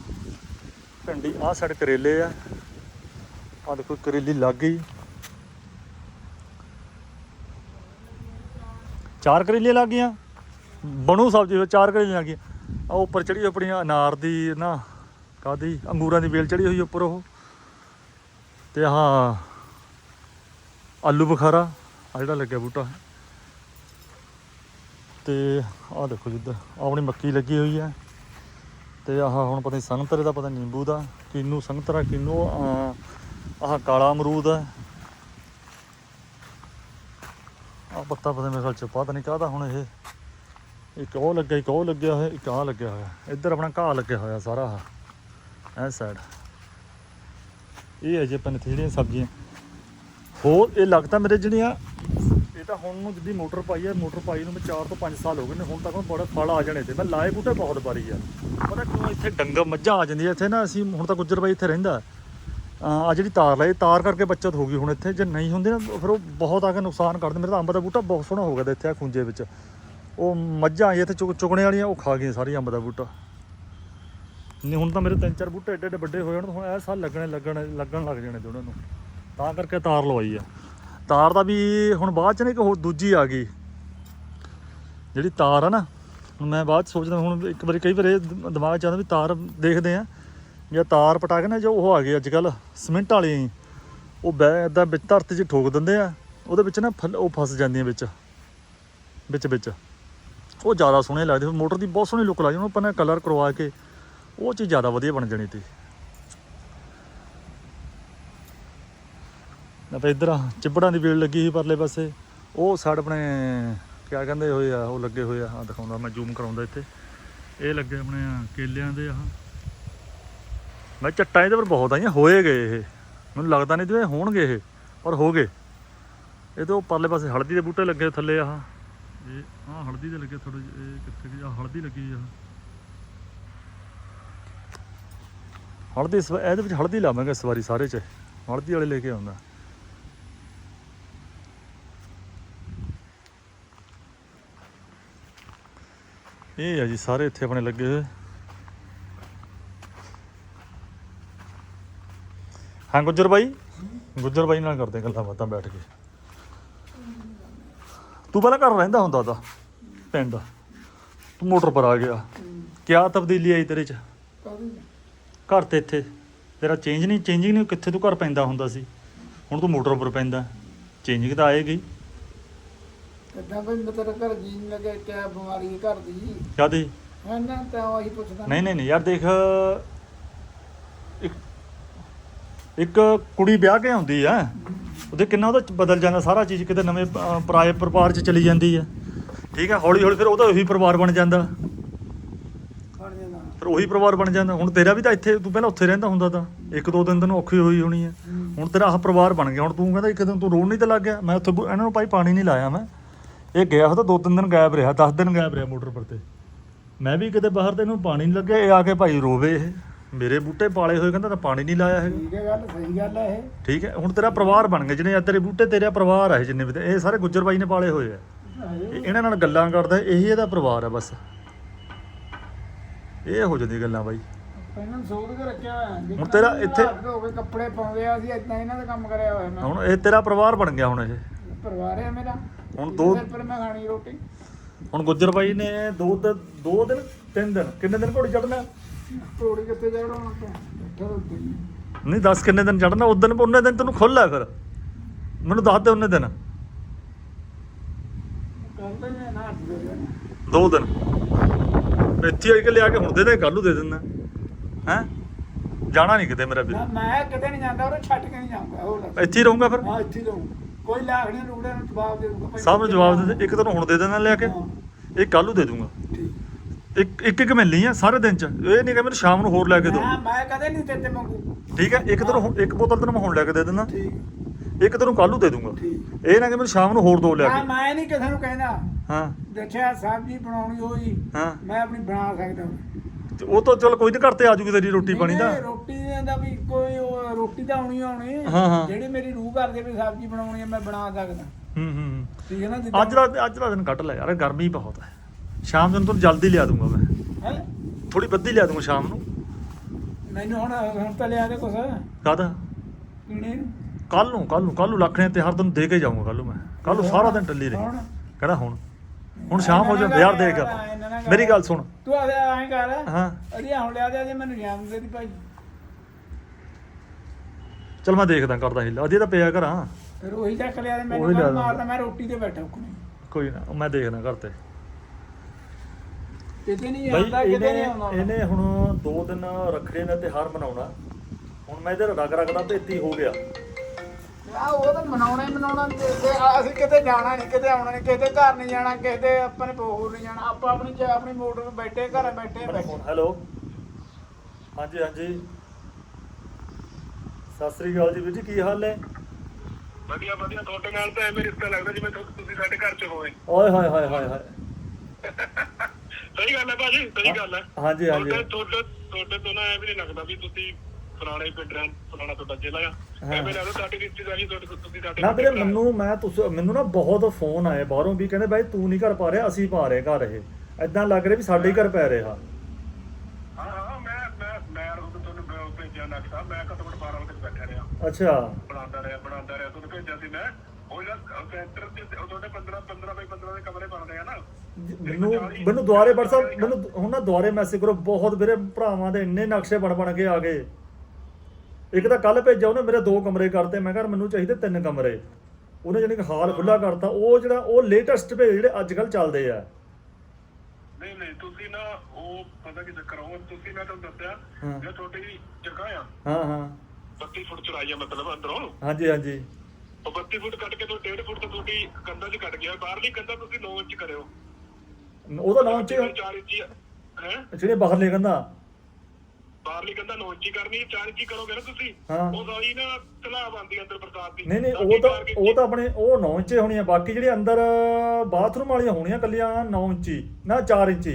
ਭਿੰਡੀ, ਆਹ ਸਾਡੇ ਕਰੇਲੇ ਆ। ਆ ਦੇਖੋ, ਕਰੇਲੀ ਲੱਗ ਗਈ। ਚਾਰ ਕਰੇਲੇ ਲੱਗ ਗਈਆਂ। ਬਣੂ ਸਬਜ਼ੀ ਵਿੱਚ ਚਾਰ ਕਰੇਲੇ ਲੱਗ ਗਈਆਂ। ਆ ਉੱਪਰ ਚੜੀ ਆਪਣੀ ਅਨਾਰ ਦੀ, ਨਾ ਕਾਦੀ ਅੰਗੂਰਾਂ ਦੀ ਵੇਲ ਚੜੀ ਹੋਈ ਉੱਪਰ ਉਹ। ਤੇ ਆਹ ਆਲੂ ਬੁਖਾਰਾ ਆ ਜਿਹੜਾ ਲੱਗਿਆ ਬੂਟਾ। ਤੇ ਆਹ ਦੇਖੋ ਜਿੱਦਾਂ ਆਹ ਆਪਣੀ ਮੱਕੀ ਲੱਗੀ ਹੋਈ ਹੈ। ਤੇ ਆਹ ਹੁਣ ਪਤਾ ਨਹੀਂ ਸੰਗਤਰੇ ਦਾ, ਪਤਾ ਨਿੰਬੂ ਦਾ, ਕਿੰਨੂ ਸੰਗਤਰਾ ਕਿੰਨੂ ਆਹ ਆਹ ਕਾਲਾ ਅਮਰੂਦ ਹੈ। ਆਹ ਪੱਤਾ ਪਤਾ ਮੇਰੇ ਖਿਆਲ ਚ ਪਤਾ ਨਹੀਂ ਕਾਹਦਾ ਹੁਣ ਇਹ। ਇੱਕ ਉਹ ਲੱਗਿਆ, ਇੱਕ ਉਹ ਲੱਗਿਆ ਹੋਇਆ, ਇੱਕ ਆਹ ਲੱਗਿਆ ਹੋਇਆ। ਇੱਧਰ ਆਪਣਾ ਘਾਹ ਲੱਗਿਆ ਹੋਇਆ ਸਾਰਾ ਆਹ। ਸਾਈਡ ਇਹ ਹੈ ਜੇ ਆਪਾਂ ਨੇ ਇੱਥੇ ਜਿਹੜੀਆਂ ਸਬਜ਼ੀਆਂ। ਹੋਰ ਇਹ ਲੱਗਦਾ ਮੇਰੇ ਜਿਹੜੀਆਂ, ਇਹ ਤਾਂ ਹੁਣ ਨੂੰ ਜਿੱਦੀ ਮੋਟਰ ਪਾਈ ਹੈ ਮੋਟਰ ਪਾਈ ਨੂੰ ਮੈਂ 4 ਤੋਂ 5 ਸਾਲ ਹੋ ਗਏ ਨੇ, ਹੁਣ ਤੱਕ ਬੜਾ ਫਲ ਆ ਜਾਣੇ ਤੇ ਮੈਂ ਲਾਏ ਬੂਟੇ ਬਹੁਤ ਵਾਰੀ ਆ। ਪਤਾ ਕਿਉਂ ਇੱਥੇ ਡੰਗਰ ਮੱਝਾਂ ਆ ਜਾਂਦੀਆਂ, ਇੱਥੇ ਨਾ ਅਸੀਂ ਹੁਣ ਤਾਂ ਗੁੱਜਰ ਬਾਈ ਇੱਥੇ ਰਹਿੰਦਾ। ਆ ਜਿਹੜੀ ਤਾਰ ਲਾਈ, ਤਾਰ ਕਰਕੇ ਬੱਚਤ ਹੋ ਗਈ ਹੁਣ ਇੱਥੇ। ਜੇ ਨਹੀਂ ਹੁੰਦੀ ਨਾ, ਫਿਰ ਉਹ ਬਹੁਤ ਆ ਕੇ ਨੁਕਸਾਨ ਕਰਦੇ ਮੇਰੇ ਤਾਂ ਅੰਬ ਦਾ ਬੂਟਾ ਬਹੁਤ ਸੋਹਣਾ ਹੋ ਗਿਆ ਤਾ ਇੱਥੇ ਆ ਖੁੰਝੇ ਵਿੱਚ। ਉਹ ਮੱਝਾਂ ਆਈ ਇੱਥੇ ਚੁਗ, ਚੁਗਣੇ ਵਾਲੀਆਂ, ਉਹ ਖਾ ਗਈਆਂ ਸਾਰੀ ਅੰਬ ਦਾ ਬੂਟਾ। ਨਹੀਂ, ਹੁਣ ਤਾਂ ਮੇਰੇ ਤਿੰਨ ਚਾਰ ਬੂਟੇ ਏਡੇ ਏਡੇ ਵੱਡੇ ਹੋ ਜਾਣ ਹੁਣ ਇਹ ਸਾਲ ਲੱਗਣੇ ਲੱਗਣ ਲੱਗਣ ਲੱਗ ਜਾਣੇ ਤੇ ਉਹਨਾਂ ਨੂੰ। ਤਾਂ ਕਰਕੇ ਤਾਰ ਲਵਾਈ ਆ। ਤਾਰ ਦਾ ਵੀ ਹੁਣ ਬਾਅਦ ਚ ਨਾ ਇੱਕ ਹੋਰ ਦੂਜੀ ਆ ਗਈ। ਜਿਹੜੀ ਤਾਰ ਆ ਨਾ, ਹੁਣ ਮੈਂ ਬਾਅਦ 'ਚ ਸੋਚਦਾ, ਹੁਣ ਇੱਕ ਵਾਰੀ ਕਈ ਵਾਰ ਇਹ ਦਿਮਾਗ ਚ ਆਉਂਦਾ ਵੀ ਤਾਰ ਦੇਖਦੇ ਆ। ਜਾਂ ਤਾਰ ਪਟਾ ਕੇ ਨਾ ਜੋ ਉਹ ਆ ਗਏ ਅੱਜ ਕੱਲ ਸਿਮੈਂਟ ਵਾਲੀ ਉਹ ਬੈ ਏਦਾਂ ਵਿੱਚ ਧਰਤੀ 'ਚ ਠੋਕ ਦਿੰਦੇ ਆ, ਉਹਦੇ ਵਿੱਚ ਨਾ ਫਲ- ਉਹ ਫਸ ਜਾਂਦੀਆਂ ਵਿੱਚ। ਵਿੱਚ ਵਿੱਚ। ਉਹ ਜ਼ਿਆਦਾ ਸੋਹਣੇ ਲੱਗਦੇ, ਮੋਟਰ ਦੀ ਬਹੁਤ ਸੋਹਣੀ ਲੁੱਕ ਲੱਗਦੀ ਉਹਨੂੰ ਆਪਾਂ ਨੇ ਕਲਰ ਕਰਵਾ ਕੇ ਉਹ ਚੀਜ਼ ਜ਼ਿਆਦਾ ਵਧੀਆ ਬਣ ਜਾਣੀ ਤੀ। ਨਾ ਫਿਰ ਇੱਧਰ ਚਿੱਬੜਾਂ ਦੀ ਵੇਲ ਲੱਗੀ ਸੀ ਪਰਲੇ ਪਾਸੇ। ਉਹ ਸਾਡ ਆਪਣੇ, ਕਿਆ ਕਹਿੰਦੇ ਹੋਏ ਆ, ਉਹ ਲੱਗੇ ਹੋਏ ਆ। ਆ ਦਿਖਾਉਂਦਾ, ਮੈਂ ਜ਼ੂਮ ਕਰਾਉਂਦਾ ਇੱਥੇ। ਇਹ ਲੱਗੇ ਆਪਣੇ ਕੇਲਿਆਂ ਦੇ ਆਹ ਮੈਂ ਚੱਟਾਂ ਇਹਦੇ ਪਰ ਬਹੁਤ ਆਈਆਂ, ਹੋਏ ਗਏ ਇਹ। ਮੈਨੂੰ ਲੱਗਦਾ ਨਹੀਂ ਜਿਵੇਂ ਹੋਣਗੇ ਇਹ, ਪਰ ਹੋ ਗਏ। ਇਹ ਤੋਂ ਪਰਲੇ ਪਾਸੇ ਹਲਦੀ ਦੇ ਬੂਟੇ ਲੱਗੇ ਥੱਲੇ ਆਹ। ਇਹ, ਆਹ ਹਲਦੀ ਦੇ ਲੱਗੇ ਥੋੜੇ ਕਿੱਥੇ ਗਈ ਹਲਦੀ ਲੱਗੀ ਆ। ਹਲਦੀ ਇਸ ਇਹਦੇ ਵਿੱਚ ਹਲਦੀ ਲਾਵਾਂਗੇ ਇਸ ਵਾਰੀ ਸਾਰੇ ਚ। ਹਲਦੀ ਵਾਲੇ ਲੈ ਕੇ ਆਉਂਦਾ। ਇਹ ਆ ਜੀ, ਸਾਰੇ ਇੱਥੇ ਆਪਣੇ ਲੱਗੇ ਹੋਏ। ਹਾਂ, ਗੁੱਜਰ ਬਾਈ? ਗੁੱਜਰ ਬਾਈ ਨਾਲ ਕਰਦੇ ਗੱਲਾਂ ਬਾਤਾਂ ਬੈਠ ਕੇ। ਤੂੰ ਪਹਿਲਾਂ ਘਰ ਰਹਿੰਦਾ ਹੁੰਦਾ ਤਾਂ, ਪਿੰਡ। ਤੂੰ ਮੋਟਰ ਪਰ ਆ ਗਿਆ। ਕਿਆ ਤਬਦੀਲੀ ਆਈ ਤੇਰੇ ਚ? ਘਰ ਤੇ ਇੱਥੇ। ਤੇਰਾ ਚੇਂਜ ਨਹੀਂ ਚੇਂਜਿੰਗ ਨਹੀਂ ਕਿੱਥੇ ਤੂੰ ਘਰ ਪੈਂਦਾ ਹੁੰਦਾ ਸੀ? ਹੁਣ ਤੂੰ ਮੋਟਰ ਪਰ ਪੈਂਦਾ। ਚੇਂਜਿੰਗ ਤਾਂ ਆਏਗੀ। ਕਿੱਦਾਂ ਬਈ ਮੈਂ ਤੇਰਾ ਘਰ ਜੀਣ ਲੱਗੇ ਕਿਆ ਬਿਮਾਰੀ ਹੈ ਘਰ ਦੀ। ਕਾਦੀ ਹੈ ਨਾ ਤਾਂ ਉਹੀ ਪੁੱਛਦਾ ਨਹੀਂ ਨਹੀਂ ਨਹੀਂ ਯਾਰ ਦੇਖ ਇੱਕ ਇੱਕ ਕੁੜੀ ਵਿਆਹ ਕੇ ਆਉਂਦੀ ਆ। ਉਹਦੇ ਕਿੰਨਾ ਉਹਦਾ ਬਦਲ ਜਾਂਦਾ ਸਾਰਾ ਚੀਜ਼ ਕਿਤੇ ਨਵੇਂ ਪਰਾਏ ਪਰਿਵਾਰ 'ਚ ਚਲੀ ਜਾਂਦੀ ਆ। ਠੀਕ ਆ ਹੌਲੀ ਹੌਲੀ ਫਿਰ ਉਹਦਾ ਉਹੀ ਪਰਿਵਾਰ ਬਣ ਜਾਂਦਾ। ਫਿਰ ਉਹੀ ਪਰਿਵਾਰ ਬਣ ਜਾਂਦਾ। ਹੁਣ ਤੇਰਾ ਵੀ ਤਾਂ ਇੱਥੇ ਤੂੰ ਪਹਿਲਾਂ ਉੱਥੇ ਰਹਿੰਦਾ ਹੁੰਦਾ ਤਾਂ। ਇੱਕ ਦੋ ਦਿਨ ਤੈਨੂੰ ਔਖੀ ਹੋਈ ਹੋਣੀ ਆ। ਹੁਣ ਤੇਰਾ ਆਹ ਪਰਿਵਾਰ ਬਣ ਗਿਆ। ਹੁਣ ਤੂੰ ਕਹਿੰਦਾ ਇੱਕ ਦਿਨ ਤੂੰ ਰੋਣ ਨਹੀਂ ਤੇ ਲੱਗ ਗਿਆ। ਮੈਂ ਉੱਥੇ ਇਹਨਾਂ ਨੂੰ ਭਾਈ ਪਾਣੀ ਨਹੀਂ ਲਾਇਆ ਮੈਂ। ਇਹ ਗਿਆ ਤਾਂ ਦੋ ਤਿੰਨ ਦਿਨ ਗਾਇਬ ਰਿਹਾ 10 ਦਿਨ ਗਾਇਬ ਰਿਹਾ ਮੋਟਰ ਪਰ ਤੇ। ਮੈਂ ਵੀ ਕਿਤੇ ਬਾਹਰ ਤੇ ਇਹਨੂੰ ਪਾਣੀ ਨਹੀਂ ਲੱਗਿਆ। ਇਹ ਆ ਕੇ ਭਾਈ ਰੋਵੇ ਇਹ। ਮੇਰੇ ਬੂਟੇ ਪਾਲੇ ਹੋਏ ਕਹਿੰਦਾ ਤਾਂ ਪਾਣੀ ਨਹੀਂ ਲਾਇਆ ਹੈਗਾ ਠੀਕ ਹੈ ਗੱਲ ਸਹੀ ਗੱਲ ਹੈ ਇਹ। ਠੀਕ ਹੈ ਹੁਣ ਤੇਰਾ ਪਰਿਵਾਰ ਬਣ ਗਿਆ। ਜਿਹਨੇ ਤੇਰੇ ਬੂਟੇ ਤੇਰਾ ਪਰਿਵਾਰ ਆ ਇਹ ਜਿੰਨੇ ਵੀ ਤੇ- ਇਹ ਸਾਰੇ ਗੁੱਜਰ ਬਾਈ ਨੇ ਪਾਲੇ ਹੋਏ ਆ। ਇਹ- ਇਹਨਾਂ ਨਾਲ ਗੱਲਾਂ ਕਰਦਾ ਇਹੀ ਇਹਦਾ ਪਰਿਵਾਰ ਆ ਬਸ। ਇਹ ਹੋ ਜਾਂਦੀ ਗੱਲਾਂ ਬਾਈ। ਪਹਿਲਾਂ ਸੋਧ ਕੇ ਰੱਖਿਆ ਹੋਇਆ। ਜਿੱਦਾਂ ਹੁਣ ਤੇਰਾ ਇੱਥੇ- ਹੋ ਗਏ ਕੱਪੜੇ ਪਾਉਂਦੇ ਆ ਅਸੀਂ ਇਦਾਂ ਇਹਨਾਂ ਦਾ ਕੰਮ ਕਰਿਆ ਹੋਇਆ ਮੈਂ। ਹੁਣ ਇਹ ਤੇਰਾ ਪਰਿਵਾਰ ਬਣ ਗਿਆ ਹੁਣ ਇਹ। ਪਰਿਵਾਰ ਹੈ ਮੇਰਾ। ਹੁਣ ਦੋ ਸਿਰ ਪਰ ਮੈਂ ਖਾਣੀ ਰੋਟੀ। ਹੁਣ ਗੁੱਜਰ ਬਾਈ ਨੇ ਦੋ ਦਿਨ ਦੋ ਦਿਨ ਤਿੰਨ ਦਿਨ। ਕਿੰਨੇ ਦਿਨ ਘੋੜੀ ਚੜਨਾ ਤੋੜੀ ਕਿੱਥੇ ਇੱਥੇ ਰੋਟੀ ਨਹੀਂ। ਦੱਸ ਕਿੰਨੇ ਦਿਨ ਚੜਨਾ ਉਸ ਦਿਨ ਉਹਨੇ ਦਿਨ ਤੈਨੂੰ ਖੁੱਲ ਹੈ ਫਿਰ। ਮੈਨੂੰ ਦੱਸ ਦੇ ਉਹਨੇ ਦਿਨ। ਕਰਦੇ ਨੇ ਨਾ ਹੱਥ ਦੇ ਦੇਣਾ। ਦੋ ਦਿਨ। ਇੱਥੇ ਆ ਕੇ ਲਿਆ ਕੇ ਹੁਣ ਦੇ ਦੇ ਕੱਲ੍ਹ ਨੂੰ ਦੇ ਦਿੰਦਾ। ਹੈ? ਜਾਣਾ ਨਹੀਂ ਕਿਤੇ ਮੇਰਾ ਵੀਰ। ਮੈਂ ਕਿਤੇ ਨਹੀਂ ਜਾਂਦਾ ਉਹ ਛੱਡ ਕੇ ਨਹੀਂ ਜਾਂਦਾ ਹੋਰ ਦੱਸ। ਇੱਥੇ ਹੀ ਰਹੂੰਗਾ ਫਿਰ? ਹਾਂ ਇੱਥੇ ਹੀ ਰਹੂੰ ਕੋਈ ਲਾਗਣੀ ਰੁਗੜੇ ਨੂੰ ਜਵਾਬ ਦੇ ਦੂੰਗਾ ਭਾਈ। ਸਭ ਨੂੰ ਜਵਾਬ ਦੇ ਦੇ। ਇੱਕ ਤੈਨੂੰ ਹੁਣ ਦੇ ਦੇਣਾ ਲਿਆ ਕੇ। ਹਾਂ, ਇੱਕ ਕੱਲ੍ਹ ਨੂੰ ਦੇ ਦੂੰਗਾ ਠੀਕ। ਇੱਕ ਇੱਕ ਇੱਕ ਮਿਲਣੀ ਆ ਸਾਰੇ ਦਿਨ ਚ। ਇਹ ਨਹੀਂ ਕਿ ਮੈਨੂੰ ਸ਼ਾਮ ਨੂੰ ਹੋਰ ਲੈ ਕੇ ਦੋ ਮੈਂ ਮੈਂ ਕਦੇ ਨਹੀਂ ਤੇਰੇ ਤੇ ਮੰਗੂ। ਠੀਕ ਹੈ ਇੱਕ ਤੈਨੂੰ ਹੁਣ- ਇੱਕ ਬੋਤਲ ਤੈਨੂੰ ਮੈਂ ਹੁਣ ਲੈ ਕੇ ਦੇ ਦਿੰਦਾ। ਠੀਕ। ਇੱਕ ਤੈਨੂੰ ਕੱਲ੍ਹ ਨੂੰ ਦੇ ਦੂੰਗਾ ਠੀਕ। ਇਹ ਨਾ ਕਿ ਮੈਨੂੰ ਸ਼ਾਮ ਨੂੰ ਹੋਰ ਦੋ ਲਿਆ ਕੇ। ਮੈਂ ਨਹੀਂ ਕਿਸੇ ਨੂੰ ਕਹਿੰਦਾ ਹਾਂ। ਦੇਖਿਆ ਸਬਜ਼ੀ ਬਣਾਉਣੀ ਹੋਈ ਹਾਂ। ਮੈਂ ਆਪਣੀ ਬਣਾ ਸਕਦਾ। ਤੇ ਉਹ ਤਾਂ ਚਲ ਕੋਈ ਨਹੀਂ ਘਰ ਤੇ ਆ ਜੂਗੀ ਤੇਰੀ ਰੋਟੀ ਪਾਣੀ ਦਾ ਨਹੀਂ, ਰੋਟੀ ਦਾ ਵੀ ਕੋਈ ਉਹ ਰੋਟੀ ਤਾਂ ਆਉਣੀ ਆਉਣੀ ਹਾਂ, ਹਾਂ। ਜਿਹੜੀ ਮੇਰੀ ਰੂਹ ਕਰਦੇ ਵੀ ਸਬਜ਼ੀ ਬਣਾਉਣੀ ਹੈ ਮੈਂ ਬਣਾ ਸਕਦਾ। ਹੂੰ ਹੂੰ ਹੂੰ। ਠੀਕ ਹੈ ਨਾ ਅੱਜ ਦਾ ਅੱਜ ਦਾ ਦਿਨ ਕੱਟ ਲੈ ਯਾਰ ਗਰਮੀ ਬਹੁਤ ਹੈ। ਸ਼ਾਮ ਨੂੰ ਤੈਨੂੰ ਜਲਦੀ ਲਿਆ ਦੂੰਗਾ ਮੈਂ। ਹੈ? ਥੋੜੀ ਬੱਦੀ ਲਿਆ ਦੂੰਗਾ ਸ਼ਾਮ ਨੂੰ। ਮੈਨੂੰ ਹੁਣ ਹੁਣ ਤਾਂ ਲਿਆ ਦੇ ਕੁਛ। ਕਾਹਦਾ? ਪੀਣੇ ਨੂੰ ਕੱਲ ਨੂੰ ਕੱਲ ਨੂੰ ਕੱਲ ਨੂੰ ਲੱਖਣੇ ਤੇ ਹਰ ਦਿਨ ਦੇ ਕੇ ਜਾਊਂਗਾ ਕੱਲ ਨੂੰ ਮੈਂ। ਕੱਲ ਨੂੰ ਸਾਰਾ ਦਿਨ ਟੱਲੀ ਰਹੀ। ਕਹਿੰਦਾ ਹੁਣ? ਹੁਣ ਸ਼ਾਮ ਹੋ ਜਾ ਯਾਰ ਦੇਖ ਮੇਰੀ ਗੱਲ ਸੁਣ। ਤੂੰ ਆ ਐਂ ਕਰ। ਹਾਂ। ਅੜੀ ਹੁਣ ਲਿਆ ਦੇ ਜੇ ਮੈਨੂੰ ਜਾਮ ਦੇ ਦੀ ਭਾਈ। ਚਲ ਮੈਂ ਦੇਖਦਾ ਕਰਦਾ ਹਿੱਲਾ। ਅਜੇ ਤਾਂ ਪਿਆ ਘਰਾਂ। ਫਿਰ ਉਹੀ ਚੱਕ ਲਿਆ ਉਹੀ ਮੈਨੂੰ। ਮਾਰਦਾ ਮੈਂ ਰੋਟੀ ਤੇ ਬੈਠਾ ਕੋਨੇ ਕੋਈ ਨਾ ਮੈਂ ਦੇਖਦਾ ਘਰ ਤੇ। ਕਿਤੇ ਨਹੀਂ ਆਉਂਦਾ ਕਿਤੇ ਨਹੀਂ ਆਉਂਦਾ। ਇਹਨੇ ਹੁਣ ਦੋ ਦਿਨ ਰੱਖੜੇ ਦਾ ਤਿਉਹਾਰ ਮਨਾਉਣਾ। ਹੁਣ ਮੈਂ ਇਹਦੇ ਰਗ ਰਗ ਦਾ ਭੇਤੀ ਹੋ ਗਿਆ। ਆ ਉਹ ਤਾਂ ਮਨਾਉਣਾ ਹੀ ਮਨਾਉਣਾ ਤੇ ਤੇ ਅਸੀਂ ਕਿਤੇ ਜਾਣਾ ਨਹੀਂ ਕਿਤੇ ਆਉਣਾ ਨਹੀਂ ਕਿਤੇ ਘਰ ਨਹੀਂ ਜਾਣਾ ਕਿਸੇ ਆਪਾਂ ਨੇ ਹੋਰ ਨਹੀਂ ਜਾਣਾ ਆਪਾਂ ਆਪਣੀ ਚ- ਆਪਣੀ ਮੋਟਰ ਤੇ ਬੈਠੇ ਘਰ ਬੈਠੇ ਬੈਠੇ। ਹੈਲੋ ਹਾਂਜੀ ਹਾਂਜੀ। ਸਤਿ ਸ੍ਰੀ ਅਕਾਲ ਜੀ ਵੀਰ ਜੀ ਕੀ ਹਾਲ ਹੈ? ਵਧੀਆ ਵਧੀਆ। ਤੁਹਾਡੇ ਨਾਲ ਤਾਂ ਐਵੇਂ ਰਿਸ਼ਤਾ ਲੱਗਦਾ ਜਿਵੇਂ ਤੁ- ਤੁਸੀਂ ਸਾਡੇ ਘਰ ਚ ਹੋਏ। ਓਏ ਹਾਏ ਹਾਏ ਹਾਏ ਹਾਏ। ਸਹੀ ਗੱਲ ਹੈ ਭਾਜੀ ਸਹੀ ਗੱਲ ਹੈ। ਹਾਂਜੀ ਹਾਂਜੀ। ਤੁਹਾਡੇ ਤੁਹਾਡੇ ਤੁਹਾਡੇ ਤੋਂ ਨਾ ਐਵੇਂ ਨਹੀਂ ਲੱਗਦਾ ਵੀ ਤੁਸੀਂ ਫਲਾਣੇ ਪਿੰਡ ਰਹਿਣ ਫਲਾਣਾ ਤੁਹਾਡਾ ਜ਼ਿਲ੍ਹਾ ਆ। ਹਾਂ। ਐਵੇਂ ਲੱਗਦਾ ਸਾਡੀ ਰਿਸ਼ਤੇਦਾਰੀ ਤੁਹਾਡੇ ਤੋਂ ਤੁਸੀਂ ਸਾਡੇ ਨਾ ਵੀਰੇ। ਮੈਨੂੰ ਮੈਂ ਤੁਸ ਮੈਨੂੰ ਨਾ ਬਹੁਤ ਫੋਨ ਆਏ ਬਾਹਰੋਂ ਵੀ ਕਹਿੰਦੇ ਬਾਈ ਤੂੰ ਨਹੀਂ ਘਰ ਪਾ ਰਿਹਾ ਅਸੀਂ ਪਾ ਰਹੇ ਘਰ ਇਹ। ਐਦਾਂ ਲੱਗ ਰਿਹਾ ਵੀ ਸਾਡੇ ਹੀ ਘਰ ਪੈ ਰਿਹਾ। ਹਾਂ ਹਾਂ ਮੈਂ ਮੈਂ ਮੈਂ ਉਹ ਤੁਹਾਨੂੰ ਬ- ਭੇਜਿਆ ਨਕਸ਼ਾ ਮੈਂ ਘੱਟੋ ਘੱਟ 12 ਵਜੇ ਤੱਕ ਬੈਠਾ ਰਿਹਾ। ਅੱਛਾ। ਬਣਾਉਂਦਾ ਰਿਹਾ ਬਣਾਉਂਦਾ ਰਿਹਾ ਤੁਹਾਨੂੰ ਭੇਜਿਆ ਸੀ ਮੈਂ। ਉਹ ਜਿਹੜਾ ਸੈਂਟਰ ਤੇ ਉਹ ਤੁਹਾਡੇ 15 15 ਬਾਈ 15 ਦੇ ਕਮਰੇ ਬਣਦੇ ਆ ਨਾ। ਮੈਨੂੰ ਮੈਨੂੰ ਦੁਆਰੇ WhatsApp ਮੈਨੂੰ ਹੁਣ ਨਾ ਦੁਆਰੇ ਮੈਸੇਜ ਕਰੋ ਬਹੁਤ ਵੀਰੇ ਭਰਾਵਾਂ ਦੇ ਇੰਨੇ ਨਕਸ਼ੇ ਬਣ ਬਣ ਕੇ ਆ ਗਏ। ਇੱਕ ਤਾਂ ਕੱਲ ਭੇਜਿਆ ਉਹਨੇ ਮੇਰੇ ਦੋ ਕਮਰੇ ਕਰਤੇ ਮੈਂ ਕਿਹਾ ਮੈਨੂੰ ਚਾਹੀਦੇ ਤਿੰਨ ਕਮਰੇ। ਉਹਨੇ ਜਾਨੀ ਕਿ ਹਾਲ ਖੁੱਲਾ ਕਰਤਾ ਉਹ ਜਿਹੜਾ ਉਹ ਲੇਟੈਸਟ ਭੇਜ ਜਿਹੜੇ ਅੱਜ ਕੱਲ ਚੱਲਦੇ ਆ। ਨਹੀਂ ਨਹੀਂ ਤੁਸੀਂ ਨਾ ਉਹ ਪਤਾ ਕੀ ਚੱਕਰ ਹੋ ਤੁਸੀਂ ਮੈਂ ਤੁਹਾਨੂੰ ਦੱਸਿਆ। ਜੇ ਤੁਹਾਡੀ ਜਗ੍ਹਾ ਆ। ਹਾਂ ਹਾਂ। 32 ਫੁੱਟ ਚੌੜਾਈ ਆ ਮਤਲਬ ਅੰਦਰੋਂ। ਹਾਂਜੀ ਹਾਂਜੀ। ਉਹ 32 ਫੁੱਟ ਕੱਟ ਕੇ ਤੋਂ 1.5 ਫੁੱਟ ਤਾਂ ਤੁਹਾਡੀ ਕੰਧਾਂ 'ਚ ਕੱਟ ਗਿਆ ਬਾਹਰਲੀ ਕੰਧਾਂ ਤੁਸੀਂ 9 ਇੰਚ ਕਰਿਓ। ਉਹਦਾ ਨਾਮ ਚ 4 ਇੰਚ ਹੈ? ਜਿਹੜੇ ਬਾਹਰ ਲੈ ਕਹਿੰਦਾ ਬਾਹਰਲੀ ਕੰਧਾ ਨੌ ਇੰਚੀ ਕਰਨੀ ਹੈ 4 ਇੰਚੀ ਕਰੋਗੇ ਨਾ ਤੁਸੀਂ ਹਾਂ। ਉਹ ਸਾਰੀ ਨਾ ਤਲਾਬ ਆਉਂਦੀ ਅੰਦਰ ਬਰਸਾਤ ਦੀ। ਨਹੀਂ ਨਹੀਂ ਉਹ ਤਾਂ ਚਾਰ ਉਹ ਤਾਂ ਆਪਣੇ ਉਹ 9 ਇੰਚੇ ਹੋਣੀਆਂ ਬਾਕੀ ਜਿਹੜੇ ਅੰਦਰ ਬਾਥਰੂਮ ਵਾਲੀਆਂ ਹੋਣੀਆਂ ਕੱਲੀਆਂ 9 ਇੰਚੀ ਨਾ 4 ਇੰਚੀ।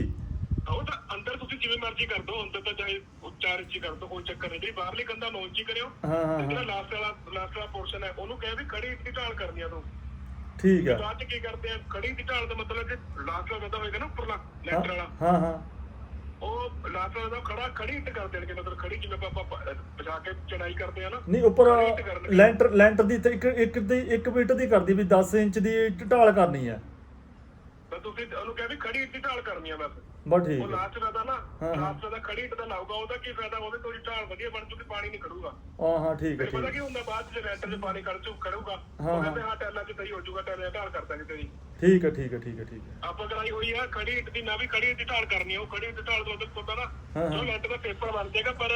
ਉਹ ਤਾਂ ਅੰਦਰ ਤੁਸੀਂ ਜਿਵੇਂ ਮਰਜ਼ੀ ਕਰ ਦਿਓ ਅੰਦਰ ਤਾਂ ਚਾਹੇ 4 ਇੰਚੀ ਕਰ ਦਿਓ ਕੋਈ ਚੱਕਰ ਨਹੀਂ। ਜਿਹੜੀ ਬਾਹਰਲੀ ਕੰਧਾ 9 ਇੰਚੀ ਕਰਿਓ ਹਾਂ ਹਾਂ ਤੇ ਜਿਹੜਾ ਹਾਂ। ਲਾਸਟ ਵਾਲਾ ਲਾਸਟ ਵਾਲਾ ਪੋਰਸ਼ਨ ਹੈ ਉਹਨੂੰ ਕਹੇ ਵੀ ਖੜੀ ਇੱਟੀ ਢਾਲ ਕਰਨੀ ਆ ਤੂੰ। ਠੀਕ ਹੈ ਬਾਅਦ ਚ ਕੀ ਕਰਦੇ ਆ ਖੜੀ ਢਾਲ ਦਾ ਮਤਲਬ ਕਿ ਲਾਸਟ ਵਾਲਾ ਕੰਧਾ ਹੋਏਗਾ ਨਾ ਉੱਪਰਲਾ ਹਾਂ ਲੈਂਟਰ ਵਾਲਾ। ਹਾਂ ਹਾਂ। ਉਹ ਵਾਲਾ ਦਾ ਖੜਾ ਖੜੀ ਇੱਟ ਕਰ ਦੇਣਗੇ ਮਤਲਬ ਖੜੀ ਜਿਵੇਂ ਆਪਾਂ ਬਚਾ ਕੇ ਚੜਾਈ ਕਰਦੇ ਆ ਨਾ ਨਹੀਂ ਉੱਪਰ ਖੜੀ ਇੱਟ ਕਰਨਗੇ। ਲੈਂਟਰ ਲੈਂਟਰ ਦੀ ਤੇ ਇੱਕ ਇੱਕ ਦੀ ਇੱਕ ਮੀਟਰ ਦੀ ਕਰਦੀ ਵੀ 10 ਇੰਚ ਦੀ ਢਾਲ ਕਰਨੀ ਹੈ ਤਾਂ ਤੁਸੀਂ ਉਹਨੂੰ ਕਹੇ ਵੀ ਖੜੀ ਇੱਟੀ ਢਾਲ ਕਰਨੀ ਆ ਬਸ ਬਸ ਠੀਕ ਉਹ ਹੈ। ਲਾਸਟ ਦਾ ਨਾ ਹਾਂ, ਹਾਂ। ਲਾਸਟ ਦਾ ਖੜੀ ਇੱਟ ਦਾ ਲਾਊਗਾ ਉਹਦਾ ਕੀ ਫਾਇਦਾ ਉਹਦੇ ਤੋਂ ਢਾਲ ਵਧੀਆ ਬਣ ਜੂਗੀ ਪਾਣੀ ਨਹੀਂ ਖੜੂਗਾ। ਹਾਂ ਹਾਂ ਠੀਕ ਹੈ ਫਿਰ ਠੀਕ ਪਤਾ ਹੈ ਕੀ ਹੁੰਦਾ ਬਾਅਦ ਚ ਰੈਂਟਰ 'ਚ ਪਾਣੀ ਖੜ ਚੁ ਹਾਂ, ਉਹ ਕਹਿੰਦੇ ਹਾਂ ਟੈਲਾਂ 'ਚ ਸਹੀ ਹੋ ਜਾਊਗਾ ਟੈਲਾਂ ਢਾਲ ਕਰ ਦਾਂਗੇ ਤੇਰੀ। ਠੀਕ ਹੈ ਠੀਕ ਹੈ ਠੀਕ ਹੈ ਠੀਕ ਹੈ। ਆਪਾਂ ਕਰਾਈ ਹੋਈ ਆ ਖੜੀ ਇੱਟ ਦੀ ਨਾ ਵੀ ਖੜੀ ਇੱਟ ਦੀ ਢਾਲ ਕਰਨੀ ਆ ਉਹ ਖੜੀ ਇੱਟ ਢਾਲ ਤੋਂ ਮਤਲਬ ਹੁੰਦਾ ਨਾ ਹਾਂ, ਹਾਂ। ਜੋ ਲੈਂਟਰ ਦਾ ਪੇਪਰ ਬਣ ਜਾਏਗਾ ਪਰ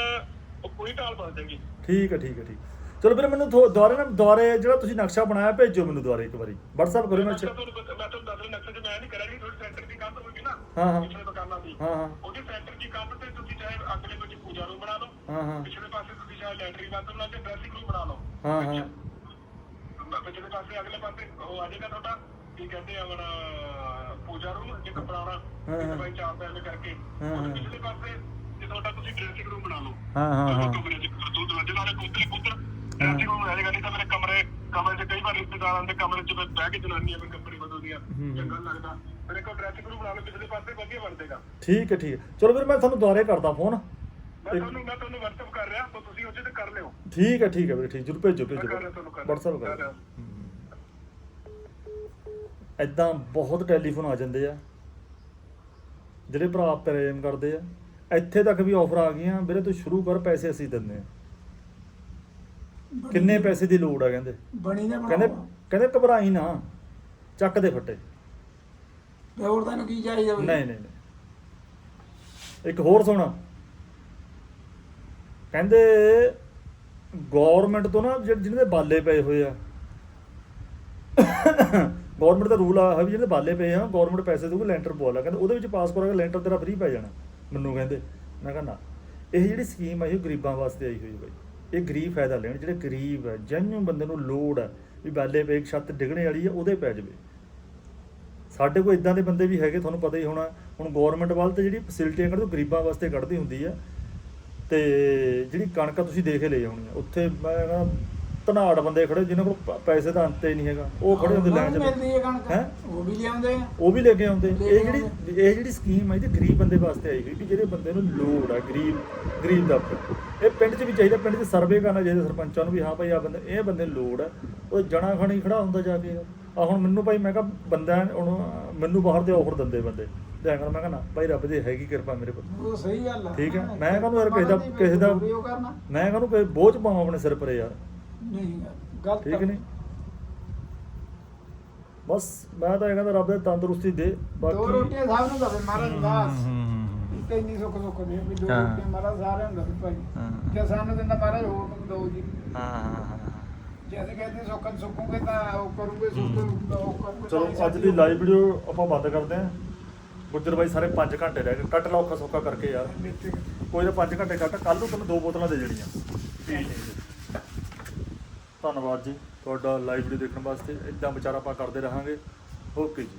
ਉਹ ਪੂਰੀ ਢਾਲ ਬਣ ਜਾਏਗੀ। ਠੀਕ ਹੈ ਠੀਕ ਹੈ ਠੀਕ ਚਲੋ ਵੀਰੇ ਮੈਨੂੰ ਥੋ- ਦੁਬਾਰੇ ਨਾ ਦੁਬਾਰੇ ਜਿਹੜਾ ਤੁਸੀਂ ਨਕਸ਼ਾ ਬਣਾਇਆ ਭੇਜੋ ਮੈਨੂੰ ਦੁਬਾਰੇ ਇੱਕ ਵਾਰੀ। WhatsApp ਕਰੋ ਮੈਂ ਮੈਂ ਚ- ਤੁਹਾਨੂੰ ਪਤਾ- ਮੈਂ ਤੁਹਾਨੂੰ ਦੱਸ ਰਿਹਾ ਨਕਸ਼ੇ 'ਚ ਮੈਂ ਨਹੀਂ ਕਰਾਂਗੀ ਥੋੜੀ ਸੈਂਟਰ ਦੀ ਕੰਧ ਹੋਏਗੀ ਨਾ ਹਾਂ, ਹਾਂ। ਪਿਛਲੇ ਦੁਕਾਨਾਂ ਦੀ। ਹਾਂ ਹਾਂ। ਉਹਦੀ ਸੈਂਟਰ ਦੀ ਕੰਧ ਤੇ ਤੁਸੀਂ ਚਾਹੇ ਅਗਲੇ ਪਾਸੇ ਪੂਜਾ ਰੂਮ ਬਣਾ ਲਓ ਹਾਂ ਹਾਂ। ਪਿਛਲੇ ਪਾਸੇ ਤੁਸੀਂ ਚਾਹੇ ਲੈਂਟਰੀ ਬਾਥਰੂਮ ਲਾ ਕੇ ਡਰੈਸਿੰਗ ਰੂਮ ਬਣਾ ਲਓ। ਹਾਂ ਹਾਂ। ਮੈਂ ਪਿਛਲੇ ਪਾਸੇ ਅਗਲੇ ਪਾਸੇ ਉਹ ਆ ਜਾਏਗਾ ਤੁਹਾਡਾ ਕੀ ਕਹਿੰਦੇ ਆ ਆਪਣਾ ਪੂਜਾ ਰੂਮ ਇੱਕ ਪੁਰਾਣਾ ਹਾਂ, ਇੱਕ ਹਾਂ। ਬਾਈ ਚਾਰ ਦੇ ਕਰਕੇ। ਹਾਂ, ਉਹਦੇ ਹਾਂ। ਪਿਛਲੇ ਪਾਸੇ ਜੇ ਤੁਹਾਡਾ ਤੁਸੀਂ ਡਰੈਸਿੰਗ ਰੂਮ ਬਣਾ ਲਓ ਹਾਂ ਹਾਂ ਹਾਂ। ਕਮਰੇ ਚ ਦੋ ਦਰਵਾਜ਼ੇ ਨਾਲੇ ਕੁੱਤਰੇ ਕੁੱਤਰ ਡਰੈਸਿੰਗ ਰੂਮ ਰਹਿ ਤਾਂ ਮੇਰੇ ਕਮਰੇ ਕਮਰੇ ਚ ਕਈ ਵਾਰ ਰਿਸ਼ਤੇਦਾਰਾਂ ਦੇ ਕਮਰੇ ਚ ਮੈਂ ਬਹਿ ਕੇ ਜਨਾਨੀਆਂ ਵੀ ਕੰਪਨੀ ਬਦਲਦੀਆਂ ਹੂੰ। ਚੰਗਾ ਨੀ ਲੱਗਦਾ। ਮੇਰੇ ਕੋਲ ਡਰੈਸਿੰਗ ਰੂਮ ਬਣਾ ਲਓ ਪਿਛਲੇ ਪਾਸੇ ਵਧੀਆ ਬਣ ਜਾਏਗਾ। ਠੀਕ ਹੈ ਠੀਕ ਹੈ। ਚਲੋ ਵੀਰੇ ਮੈਂ ਤੁਹਾਨੂੰ ਦੁਬਾਰੇ ਕਰਦਾ ਫੋਨ ਮੈਂ ਤੁਹਾਨੂੰ ਮੈਂ ਤੁਹਾਨੂੰ WhatsApp ਕਰ ਰਿਹਾ ਤਾਂ ਤੁਸੀਂ ਉਹਦੇ ਤੇ ਕਰ ਲਿਓ। ਠੀਕ ਹੈ ਠੀਕ ਹੈ ਵੀਰੇ ਠੀਕ ਜਰੂਰ ਭੇਜੋ ਭੇਜੋ। ਕਰ ਰਿਹਾ ਤੁਹਾਨੂੰ ਕਰ WhatsApp ਕਰ ਐਦਾਂ ਬਹੁਤ ਟੈਲੀਫੋਨ ਆ ਜਾਂਦੇ ਆ ਜਿਹੜੇ ਭਰਾ ਪ੍ਰੇਮ ਕਰਦੇ ਆ। ਇੱਥੇ ਤੱਕ ਵੀ ਆਫਰ ਆ ਗਈਆਂ। ਵੀਰੇ ਤੂੰ ਸ਼ੁਰੂ ਕਰ ਪੈਸੇ ਅਸੀਂ ਦਿੰਦੇ ਆ। ਕਿੰਨੇ ਪੈਸੇ ਦੀ ਲੋੜ ਆ ਕਹਿੰਦੇ? ਬਣੀ ਦੇ ਕਹਿੰਦੇ ਕਹਿੰਦੇ ਘਬਰਾਈ ਨਾ। ਚੱਕ ਦੇ ਫੱਟੇ। ਤੇ ਹੋਰ ਤੈਨੂੰ ਕੀ ਚਾਹੀਦਾ ਬਈ? ਨਹੀਂ ਨਹੀਂ ਨਹੀਂ। ਇੱਕ ਹੋਰ ਸੁਣ। ਕਹਿੰਦੇ ਗਵਰਨਮੈਂਟ ਤੋਂ ਨਾ ਜਿਹੜੇ ਜਿਹਨਾਂ ਦੇ ਬਾਲੇ ਪਏ ਹੋਏ ਆ। ਗਵਰਨਮੈਂਟ ਦਾ ਰੂਲ ਆ ਹੈ ਵੀ ਜਿਹਦੇ ਬਾਲੇ ਪਏ ਆ ਗਵਰਨਮੈਂਟ ਪੈਸੇ ਦੇਊਗੀ ਲੈਂਟਰ ਪਵਾ ਲਾ। ਕਹਿੰਦੇ ਉਹਦੇ ਵਿੱਚ ਪਾਸ ਕਰਾਂਗੇ ਲੈਂਟਰ ਤੇਰਾ ਫ੍ਰੀ ਪੈ ਜਾਣਾ। ਮੈਨੂੰ ਕਹਿੰਦੇ। ਮੈਂ ਕਹਿੰਦਾ ਇਹ ਜਿਹੜੀ ਸਕੀਮ ਆਈ ਉਹ ਗਰੀਬਾਂ ਵਾਸਤੇ ਆਈ ਹੋਈ ਬਾਈ। ਇਹ ਗਰੀਬ ਫਾਇਦਾ ਲੈਣ, ਜਿਹੜੇ ਗਰੀਬ ਹੈ ਜੈਨੂਨ ਬੰਦੇ ਨੂੰ ਲੋੜ ਹੈ ਵੀ ਬਾਲੇ ਪਏ, ਇੱਕ ਛੱਤ ਡਿੱਗਣੇ ਵਾਲੀ ਹੈ, ਉਹਦੇ ਪੈ ਜਾਵੇ। ਸਾਡੇ ਕੋਲ ਇਦਾਂ ਦੇ ਬੰਦੇ ਵੀ ਹੈਗੇ, ਤੁਹਾਨੂੰ ਪਤਾ ਹੀ ਹੋਣਾ, ਹੁਣ ਗਵਰਨਮੈਂਟ ਵੱਲ ਤੇ ਜਿਹੜੀ ਫੈਸਿਲਿਟੀਆਂ ਕੱਢਦੀ ਉਹ ਗਰੀਬਾਂ ਵਾਸਤੇ ਕੱਢਦੀ ਹੁੰਦੀ ਆ ਤੇ ਜਿਹੜੀ ਕਣਕ ਤੁਸੀਂ ਦੇਖ ਹੀ ਲਈ ਹੋਣੀ ਆ ਉੱਥੇ ਮੈਂ ਕਹਿੰਦਾ ਧਨਾੜ ਬੰਦੇ ਖੜੇ ਜਿਨ੍ਹਾਂ ਕੋਲ ਪੈਸੇ ਦਾ ਅੰਤ ਹੀ ਨਹੀਂ ਹੈਗਾ। ਉਹ ਖੜੇ ਹੁੰਦੇ ਲੈਣ ਚ ਮਿਲਦੀ ਹੈ ਕਣਕ। ਹੈਂ? ਉਹ ਵੀ ਲਿਆਉਂਦੇ ਆ। ਉਹ ਵੀ ਲੈ ਕੇ ਆਉਂਦੇ। ਲੈ ਇਹ ਕੇ ਜਿਹੜੀ ਇਹ ਜਿਹੜੀ ਸਕੀਮ ਹੈ ਇਹ ਗਰੀਬ ਬੰਦੇ ਵਾਸਤੇ ਆਈ ਹੋਈ ਵੀ ਜਿਹੜੇ ਬੰਦੇ ਨੂੰ ਲੋੜ ਆ ਗਰੀਬ ਗਰੀਬ ਦਾ ਇਹ ਪਿੰਡ 'ਚ ਵੀ ਚਾਹੀਦਾ ਪਿੰਡ 'ਚ ਸਰਵੇ ਕਰਨਾ ਚਾਹੀਦਾ ਸਰਪੰਚਾਂ ਨੂੰ ਵੀ ਹਾਂ ਭਾਈ ਆ ਬੰਦੇ ਇਹ ਬੰਦੇ ਨੂੰ ਲੋੜ ਆ। ਉਹ ਜਣਾ ਖਣੀ ਖੜਾ ਹੁੰਦਾ ਜਾ ਕੇ। ਆ ਹੁਣ ਮੈਨੂੰ ਭਾਈ ਮੈਂ ਕਿਹਾ ਬੰਦਾ ਹੁਣ ਮੈਨੂੰ ਬਾਹਰ ਦੇ ਆਫਰ ਦਿੰਦੇ ਬੰਦੇ। ਤੇ ਮੈਂ ਕਿਹਾ ਨਾ ਭਾਈ ਰੱਬ ਦੀ ਹੈਗੀ ਕਿਰਪਾ ਮੇਰੇ ਕੋਲ। ਉਹ ਸਹੀ ਗੱਲ ਆ। ਠੀਕ ਹੈ। ਮੈਂ ਕਹਿੰਦਾ ਯਾਰ ਕਿਸੇ ਦਾ- ਕਿਸੇ ਦਾ- ਉਹ ਕਰਨਾ। ਮੈਂ ਕਹਿੰਦਾ ਕੋਈ ਬੋਝ ਪਾਵਾਂ ਆਪਣੇ ਸਿਰ ਪਰੇ ਯਾਰ। ਨਹੀਂ ਗਲਤ ਠੀਕ ਨਹੀਂ। ਬਸ ਮੈਂ ਤਾਂ ਇਹ ਕਹਿੰਦਾ ਰੱਬ ਦੇ ਤੰਦਰੁਸਤੀ ਦੇ ਦੋ ਰੋਟੀਆਂ ਸਭ ਨੂੰ ਦਵੇ ਮਹਾਰਾਜ ਦਾਸ। ਤੇ ਇੰਨੀ ਸੁੱਖ ਸੁੱਖ ਦੇ ਵੀ ਦੋ ਹਾਂ। ਰੋਟੀਆਂ ਮਹਾਰਾਜ ਸਾਰਿਆਂ ਨੂੰ ਦਵੇ ਭਾਈ। ਹਾਂ। ਜੇ ਸਾਨੂੰ ਦਿੰਦਾ ਮਹਾਰਾਜ ਹੋਰ ਨੂੰ ਦੋ ਜੀ। ਹਾਂ ਜੇ ਅਸੀਂ ਕਹਿੰਦੇ ਸੁੱਖ ਸੁੱਖੂਗੇ ਤਾਂ ਉਹ ਕਰੂਗੇ ਸੁੱਖ ਉਹ ਕਰੂਗੇ ਚਲੋ ਤਾਂ ਅੱਜ ਦੀ ਲਾਈਵ ਵੀਡੀਓ ਆਪਾਂ ਬੰਦ ਕਰਦੇ ਹਾਂ। ਗੁੱਜਰ ਬਾਈ ਸਾਰੇ 5 ਘੰਟੇ ਰਹਿ ਗਏ। ਕੱਟ ਲਾ ਔਖਾ ਸੌਖਾ ਕਰਕੇ ਯਾਰ। ਕੋਈ ਨਾ 5 ਘੰਟੇ ਕੱਟ। ਕੱਲ ਨੂੰ ਤੈਨੂੰ ਦੋ ਬੋਤਲਾਂ ਦੇ ਦੇਣੀਆਂ। ਧੰਨਵਾਦ ਜੀ। ਤੁਹਾਡਾ ਲਾਈਵ ਵੀਡੀਓ ਦੇਖਣ ਵਾਸਤੇ ਇਦਾਂ ਵਿਚਾਰ ਆਪਾਂ ਕਰਦੇ ਰਹਾਂਗੇ। ਓਕੇ ਜੀ।